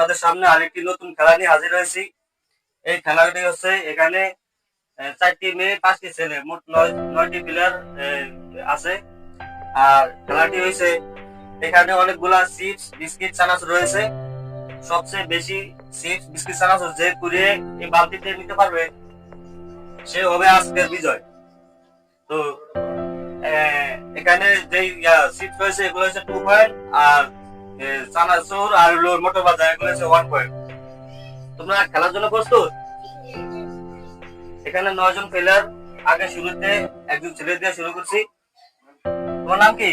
আপনাদের সামনে আরেকটি নতুন খেলা নিয়ে হাজির হয়েছি। এই খেলাটি হচ্ছে এখানে চারটি মেয়ে, পাঁচটি ছেলে, মোট নয়, নয়টি প্লেয়ার আছে। আর খেলাটি হয়েছে, এখানে অনেকগুলা চিপস বিস্কিট চানাচ রয়েছে। সবচেয়ে বেশি চিপস বিস্কিট চানাচ যে কুড়িয়ে এই বালতিতে নিতে পারবে, সে হবে আজকের বিজয়। তো এখানে যেই চিপস রয়েছে, এগুলো হচ্ছে টু পয়েন্ট আর চানাচুর আর হলো মোটর বাজার এগুলো ওয়ান পয়েন্ট তোমরা খেলার জন্য প্রস্তুত? এখানে নয় জন প্লেয়ার আগে শুরুতে একজন ছেলে দিয়ে শুরু করছি। তোমার নাম কি?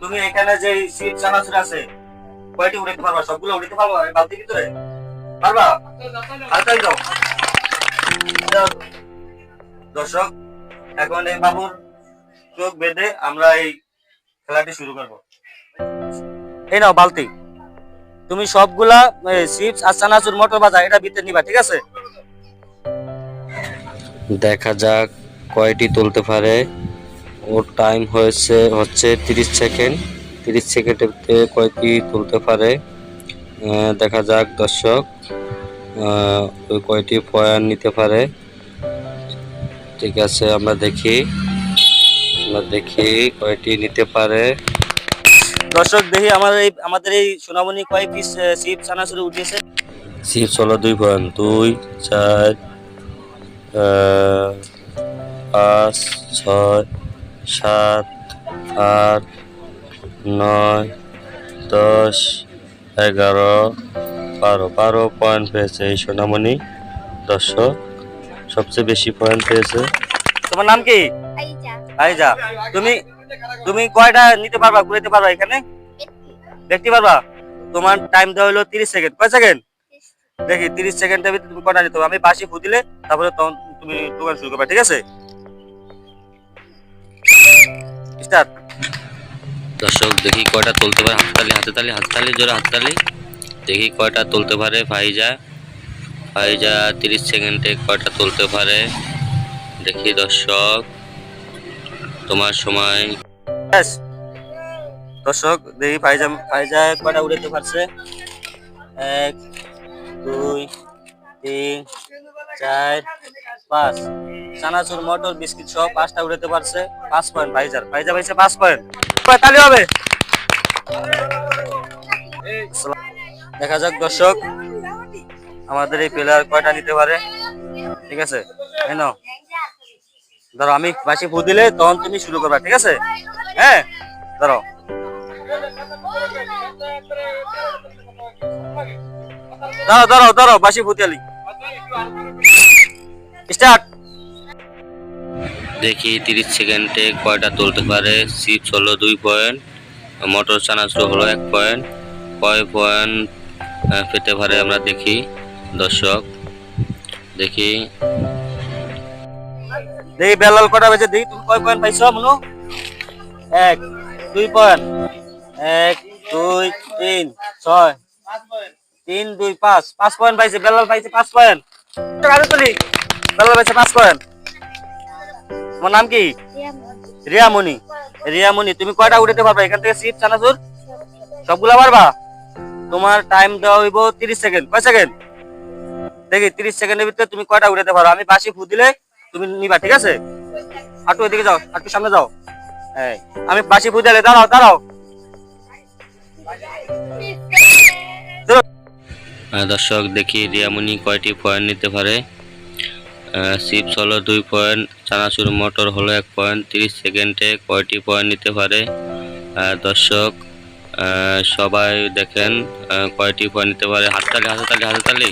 তুমি এখানে যে সিট চানাচুর আছে, কয়টি উড়াতে পারবা? সবগুলো উড়াতে পারবা? এই বালতির ভিতরে? পারবা? হালকাই যাও। দর্শক, এখন এই বাবুর চোখ বেঁধে আমরা এই খেলাটি শুরু করব। এই নাও, বালতি। তুমি সবগুলা চিপস আর চানাচুর, মটর ভাজা, এটা ভিতরে নিবা, ঠিক আছে? দেখা যাক কয়টি তুলতে পারে। ওর টাইম হয়েছে, হচ্ছে তিরিশ সেকেন্ড। তিরিশ সেকেন্ডে কয়টি তুলতে পারে? দেখা যাক, দর্শক ওই কয়টি পয়েন্ট নিতে পারে। ঠিক আছে, আমরা দেখি আমরা দেখি কয়টি নিতে পারে। দর্শক দেখি আমাদের এই আমাদের এই সোনামণি কয় পিস চিপস চানাচুর উঠেছে। চিপস হলো দুই পয়েন্ট দুই চার পাঁচ ছয় সাত আট নয় দশ এগারো বারো। বারো পয়েন্ট পেয়েছে এই সোনামণি দর্শক। সবচেয়ে বেশি পয়েন্ট পেয়েছে। তোমার নাম কি? আইজা। আইজা। তুমি তুমি কয়টা নিতে পারবা ঘুরাতে পারবা এখানে? দেখতে পারবা? তোমার টাইম দেওয়া হলো তিরিশ সেকেন্ড কয় সেকেন্ড দেখি, তিরিশ সেকেন্ডের ভিতরে তুমি কটা নিতে আমি বাসি ফু দিলে, তারপরে তখন তুমি দোকান শুরু করবে, ঠিক আছে? দর্শক, দেখি কয়টা তুলতে পারে হাততালি হাততালি হাততালি, জোরে হাততালি। দেখি কয়টা তুলতে পারে ফাইজা। ফাইজা তিরিশ সেকেন্ডে কয়টা তুলতে পারে? দেখি দর্শক। তোমার সময়। দর্শক, দেখি ফাইজা ফাইজা কয়টা উড়াতে পারছে? এক, দুই, তিন, চার, পাঁচ। চানাচুর মটর, বিস্কিট সব পাঁচটা উড়াতে পারছে। পাঁচ পয়েন্ট ফাইজার ফাইজা পাইছে পাঁচ পয়েন্ট। তালি হবে। দেখা যাক দর্শক, আমাদের এই প্লেয়ার কয়টা নিতে পারে। ঠিক আছে? এই নাও। ধরো, আমি বাসি ফু দিলে তখন তুমি শুরু করবা, ঠিক আছে? হ্যাঁ? ধরো। ধরো ধরো ধরো, বাসি ফুতিয়ালি স্টার্ট। দেখি তিরিশ সেকেন্ডে কয়টা তুলতে পারে? চিপস হলো দুই পয়েন্ট, মটর চানাচুর হলো এক পয়েন্ট। কয় পয়েন্ট পেতে পারে আমরা দেখি, দর্শক। দেখি দেখি বেলাল কটা বেজে দেখি তুমি কয় পয়েন্ট পাইছো, মনু? এক, দুই পয়েন্ট এক, দুই, তিন, ছয়, তিন, দুই, পাঁচ। পাঁচ পয়েন্ট পাইছে, বেলাল পাইছে পাঁচ পয়েন্ট আরও তুলি। বেলাল পাইছে পাঁচ পয়েন্ট তোমার নাম কি? রিয়ামণি। রিয়ামণি, তুমি কয়টা উঠাতে পারবা? এখান থেকে সিট চানাচুর। সবগুলা পারবা? তোমার টাইম দেওয়া হইব তিরিশ সেকেন্ড কয় সেকেন্ড দেখি, তিরিশ সেকেন্ডের ভিতরে তুমি কয়টা উঠাতে পারো? আমি বাসি ফু দিলে তুমি নিবা, ঠিক আছে? আটু এদিকে যাও আটু সামনে যাও। হ্যাঁ আমি বাসি দিলে দাঁড়াও দাঁড়াও। দর্শক, দেখি রিয়ামণি কয়টি পয়েন্ট নিতে পারে? চিপস হলো দুই পয়েন্ট চানাচুর মটর হলো এক পয়েন্ট তিরিশ সেকেন্ডে কয়টি পয়েন্ট নিতে পারে? দর্শক সবাই দেখেন কয়টি পয়েন্ট নিতে পারে? হাততালি হাততালি হাততালি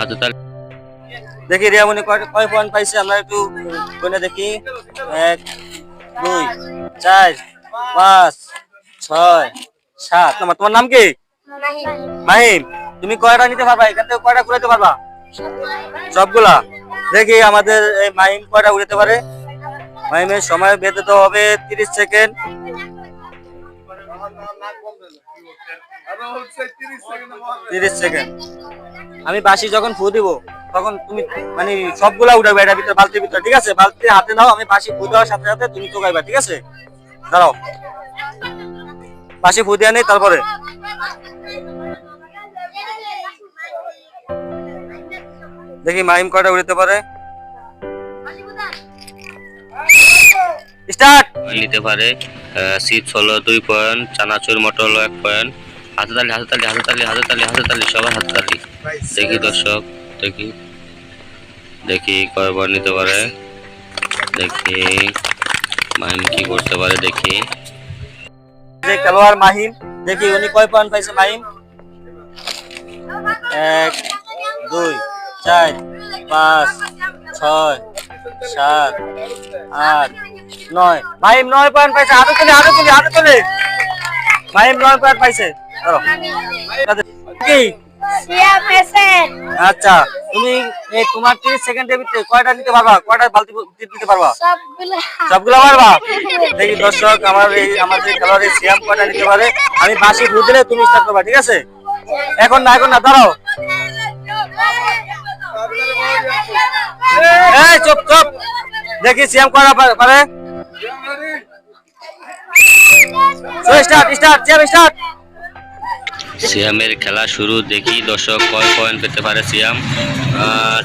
হাততালি। দেখি রিয়ামণি কয় কয় পয়েন্ট পাইছে? আমরা একটু গুনে দেখি। এক, দুই, চার, পাঁচ, ছয়, সাত। নম্বর, তোমার নাম কি? মাহিম। তুমি কয়টা নিতে পারবা? এখান থেকে কয়টা ঘুরাতে পারবা? সবগুলা। দেখি আমাদের এই মাহিম কয়টা উড়াতে পারে। মাহিমের সময় বেঁধে দেওয়া হবে তিরিশ সেকেন্ড। তিরিশ সেকেন্ড। আমি বাসি যখন ফু দিব তখন তুমি মানে সবগুলা উঠাবে এটা ভিতরে, বালতির ভিতরে, ঠিক আছে? বালতি হাতে নাও আমি পাশে ফু দেওয়ার সাথে সাথে তুমি চোখাইবা ঠিক আছে? দাঁড়াও পাশে ফু দেওয়া নেই, তারপরে? দেখি মাইম কয়টা উড়াতে পারে। স্টার্ট! নিতে পারে সিপস হলো দুই পয়েন্ট, চানাচুর মটর এক পয়েন্ট। হাততালি হাততালি হাততালি হাততালি হাততালি সবার হাততালি দেখি দর্শক। দেখি। দেখি কয়বার নিতে পারে। দেখি মাইম কি করতে পারে, দেখি। যে খেলোয়াড় মাহিম, দেখি উনি কয় পয়েন্ট পাইছে মাহিম? এক, দুই, চার, পাঁচ, ছয়, সাত, আট, নয়। মাহিম নয় পয়েন্ট পাইছে হাতে তুলে হাতে তুলে হাতে তুলে। মাহিম নয় পয়েন্ট পাইছে। কি? সিয়া পেশেন্ট আচ্ছা তুমি এই তোমার তিরিশ সেকেন্ডের ভিতরে কয়টা নিতে পারবা? কয়টা বালতি দিতে পারবা? সবগুলো। সবগুলো পারবা? দেখি দর্শক আমার এই আমাদের খেলোয়াড় সিয়াম কয়টা নিতে পারে? আমি বাসি দিলে তুমি স্টার্ট করবা ঠিক আছে? এখন না এখন না দাঁড়াও। এই চুপ চুপ। দেখি সিয়াম কয়টা পারে? স্টার্ট স্টার্ট সিয়াম স্টার্ট সিয়ামের খেলা শুরু দেখি দর্শক কয় পয়েন্ট পেতে পারে সিয়াম?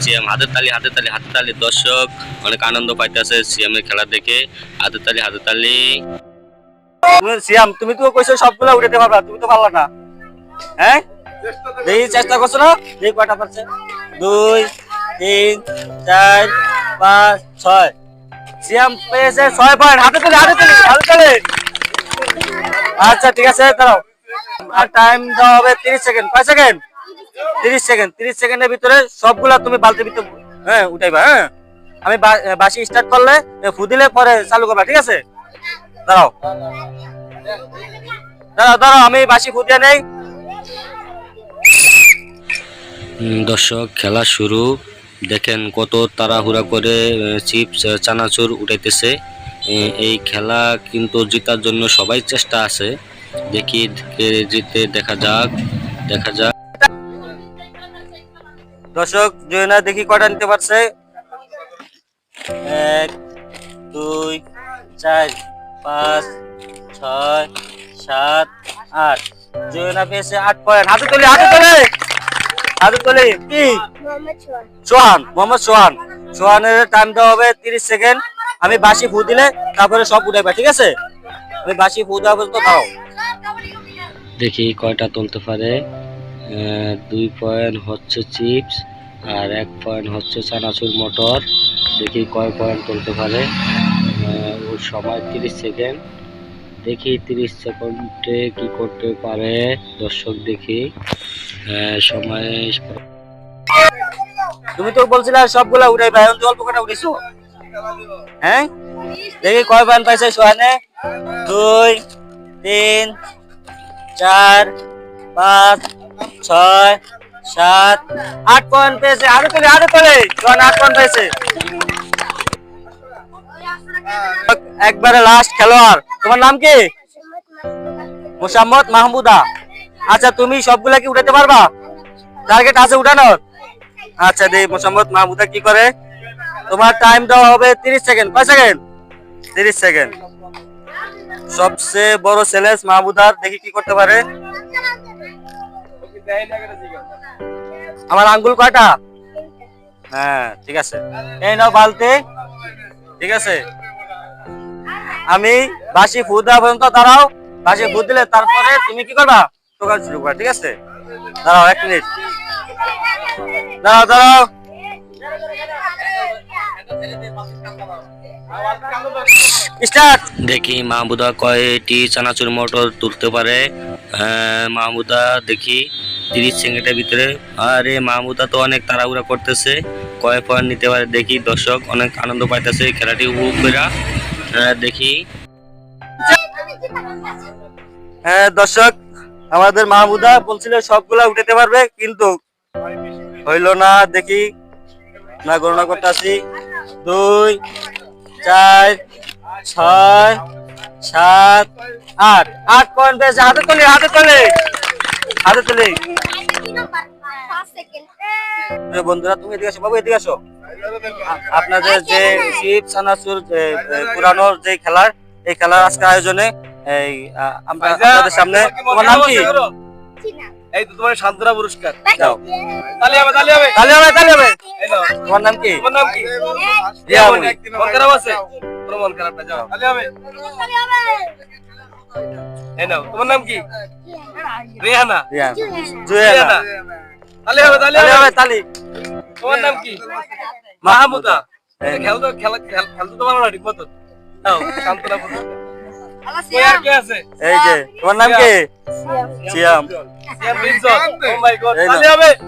সিয়াম, হাতের তালি হাতের তালি হাতের তালি। দর্শক অনেক আনন্দ পাইতেছে সিয়ামের খেলা দেখে। হাতের তালি হাতের তালি। সিয়াম, তুমি তো কইছো সবগুলো উঠাতে পারবা, তুমি তো পারলা না। হ্যাঁ? দেখি, চেষ্টা করছ না? দেখি কয়টা পারছে দুই, তিন, চার, পাঁচ, ছয়। সিয়াম পেয়েছে ছয় পয়েন্ট হাতে তুলে হাতে তুলে হাতে তুলে। আচ্ছা ঠিক আছে, দাঁড়াও। আর টাইম দেওয়া হবে তিরিশ সেকেন্ড কয় সেকেন্ড তিরিশ সেকেন্ড তিরিশ সেকেন্ডের ভিতরে সবগুলা তুমি বালতির ভিতরে হ্যাঁ উঠাইবা হ্যাঁ। আমি বাসি স্টার্ট করলে ফু দিলে পরে চালু করবা, ঠিক আছে? দাঁড়াও। দাঁড়াও দাঁড়াও, আমি বাসি ফু দিয়ে নেই। দর্শক, খেলা শুরু। দেখেন কত তাড়াহুড়া করে চিপস চানাচুর উঠাইতেছে। এই খেলা কিন্তু জেতার জন্য সবাই চেষ্টা আছে। দেখি কে জিতে দেখা যাক দেখা যাক। দর্শক, জয়না দেখি কয়টা নিতে পারছে। এক, দুই, চার, পাঁচ, ছয়, সাত, আট। জয়না পেয়েছে আট পয়েন্ট হাতে তুলে হাতে তুলে। হাতে তুলে, কি? সোহান মোহাম্মদ সোহান সোহানের টাইম দেওয়া হবে তিরিশ সেকেন্ড আমি বাসি ফু দিলে তারপরে সব উঠাইবা ঠিক আছে? আমি বাসি ফু দেওয়া পর্যন্ত দাও দেখি কয়টা তুলতে পারে। দুই পয়েন্ট হচ্ছে চিপস আর এক পয়েন্ট হচ্ছে চানাচুর মটর। দেখি কয় পয়েন্ট তুলতে পারে। ওর সময় তিরিশ সেকেন্ড। দেখি তিরিশ সেকেন্ডে কি করতে পারে দর্শক দেখি। সময় তুমি তো বলছিলে সবগুলা এখন তো অল্প কটা উঠেছো হ্যাঁ? দেখি কয় পয়েন্ট পাইছে সোহানে দুই, তিন চার, পাঁচ, ছয়, সাত, আট পয়েন্ট পেয়েছে। আরও তোলে আরও তোলে। আট পয়েন্ট পেয়েছে। একবারে লাস্ট খেলোয়াড়। তোমার নাম কি? মোসাম্মদ মাহমুদা। আচ্ছা তুমি সবগুলা কি উঠাতে পারবা? টার্গেট আছে উঠানোর? আচ্ছা দে মোসাম্মদ মাহমুদা কি করে? তোমার টাইম দেওয়া হবে তিরিশ সেকেন্ড। কয় সেকেন্ড? তিরিশ সেকেন্ড। সবচেয়ে বড় চ্যালেঞ্জ মাহমুদার দেখি কি করতে পারে। আমার আঙ্গুল কয়টা? হ্যাঁ ঠিক আছে। এই নাও বালতি। ঠিক আছে। আমি বাসি ফু দেওয়া পর্যন্ত দাঁড়াও। বাসি ফু দিলে তারপরে তুমি কি করবা? দোকান শুরু করবা, ঠিক আছে? দাঁড়াও এক মিনিট। দাঁড়াও দাঁড়াও। দেখি মাহমুদা কয়টি চানাচুর মটর তুলতে পারে। আহ, মাহমুদা দেখি তিরিশ সেকেন্ডের ভিতরে। আরে মাহমুদা তো অনেক তাড়াহুড়া করতেছে। কয় পয়েন্ট নিতে পারে দেখি। দর্শক অনেক আনন্দ পাইতেছে খেলাটি উপভোগ কইরা। দেখি। হ্যাঁ দর্শক আমাদের মাহমুদা বলছিল সবগুলা উঠাতে পারবে কিন্তু হইল না। দেখি না গণনা করতে আসি। দুই চার ছয় সাত আট। আট পয়েন্ট পেয়েছে। হাতে তুলে হাতে তুলে। হাতে তুলে। এ বন্ধুরা তুমি এদিকে আসো বাবু এদিকে আসো আপনাদের যে শিব সানাসুর পুরানোর যে খেলার এই খেলার আজকে আয়োজনে এই আমরা আপনাদের সামনে। তোমার নাম কি? এই তো তোমার সান্ত্বনা পুরস্কার। যাও। তালি হবে তালি হবে। তাহলে হবে তাহলে হবে। এই নাও। তোমার নাম কি? তোমার নাম কি? মনি। মন। খারাপ আছে? মন যাও। তালি হবে। এই নাও। তোমার নাম কি? রেহানা রেহানা তালি হবে তালি হবে। হবে তালি। তোমার নাম কি? মাহমুদা। খেল তো খেলা খেল খেলতে তো পারো ঠিক মতো নাও সান্ত্বনা পুরস্কার। এই যে তোমার নাম কি সিয়াম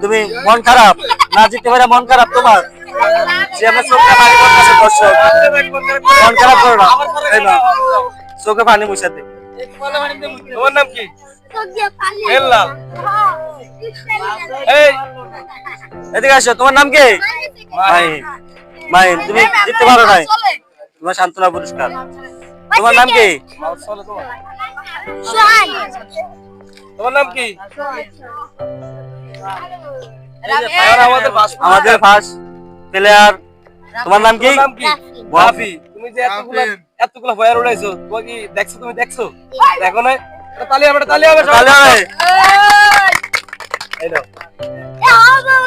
তুমি মন খারাপ? না জিততে পারে মন খারাপ তোমার? সিয়ামের চোখে পানি পড়তেছে দর্শক। মন খারাপ করো না। এই না চোখে পানি মুছাতে তোমার নাম কি? এই। এদিকে আসো তোমার নাম কি? মাহিন। মাহিন। তুমি জিততে পারো নাই। তোমার সান্ত্বনা পুরস্কার। তোমার নাম কি? চলো তোমার নাম কি? আমাদের ফার্স্ট প্লেয়ার। তোমার নাম কি? রাফি। তুমি যে এতগুলা এতগুলা ভয়ার উড়াইছো তোমার কি দেখছ তুমি? দেখছ? দেখো না এটা তালি হবে তালি হবে সবাই। হবে। এই নাও। Yeah, I'll go.